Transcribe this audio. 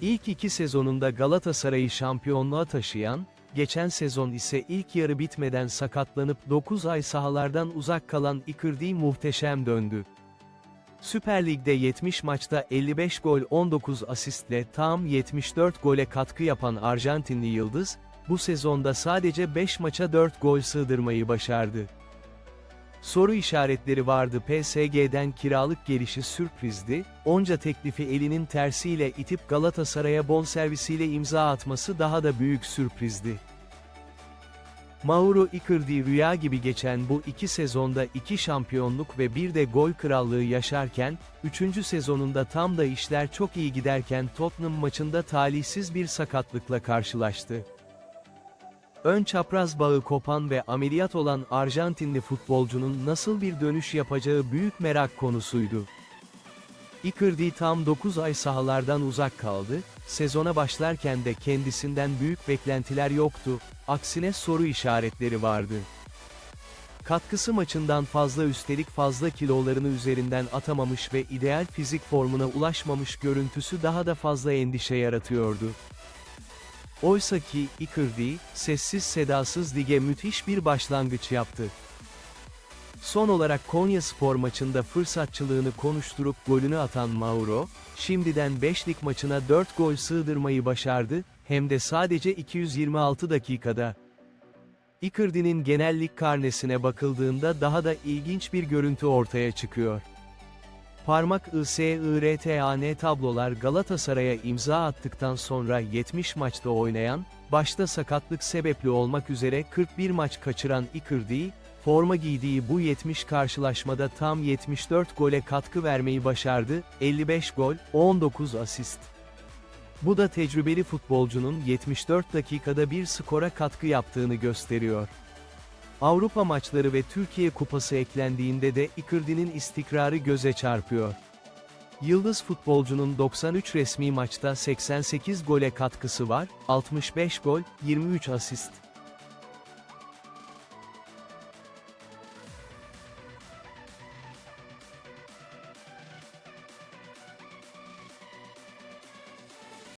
İlk iki sezonunda Galatasaray'ı şampiyonluğa taşıyan, geçen sezon ise ilk yarı bitmeden sakatlanıp 9 ay sahalardan uzak kalan Icardi muhteşem döndü. Süper Lig'de 70 maçta 55 gol 19 asistle tam 74 gole katkı yapan Arjantinli Yıldız, bu sezonda sadece 5 maça 4 gol sığdırmayı başardı. Soru işaretleri vardı PSG'den kiralık gelişi sürprizdi, onca teklifi elinin tersiyle itip Galatasaray'a bonservisiyle imza atması daha da büyük sürprizdi. Mauro Icardi rüya gibi geçen bu iki sezonda iki şampiyonluk ve bir de gol krallığı yaşarken, üçüncü sezonunda tam da işler çok iyi giderken Tottenham maçında talihsiz bir sakatlıkla karşılaştı. Ön çapraz bağı kopan ve ameliyat olan Arjantinli futbolcunun nasıl bir dönüş yapacağı büyük merak konusuydu. Icardi tam 9 ay sahalardan uzak kaldı, sezona başlarken de kendisinden büyük beklentiler yoktu, aksine soru işaretleri vardı. Katkısı maçından fazla üstelik fazla kilolarını üzerinden atamamış ve ideal fizik formuna ulaşmamış görüntüsü daha da fazla endişe yaratıyordu. Oysa ki, Icardi, sessiz sedasız lige müthiş bir başlangıç yaptı. Son olarak Konya Spor maçında fırsatçılığını konuşturup golünü atan Mauro, şimdiden 5'lik maçına 4 gol sığdırmayı başardı, hem de sadece 226 dakikada. Icardi'nin genel lig karnesine bakıldığında daha da ilginç bir görüntü ortaya çıkıyor. Parmak ISIRTAN tablolar Galatasaray'a imza attıktan sonra 70 maçta oynayan, başta sakatlık sebepli olmak üzere 41 maç kaçıran Icardi, forma giydiği bu 70 karşılaşmada tam 74 gole katkı vermeyi başardı, 55 gol, 19 asist. Bu da tecrübeli futbolcunun 74 dakikada bir skora katkı yaptığını gösteriyor. Avrupa maçları ve Türkiye Kupası eklendiğinde de Icardi'nin istikrarı göze çarpıyor. Yıldız futbolcunun 93 resmi maçta 88 gole katkısı var, 65 gol, 23 asist.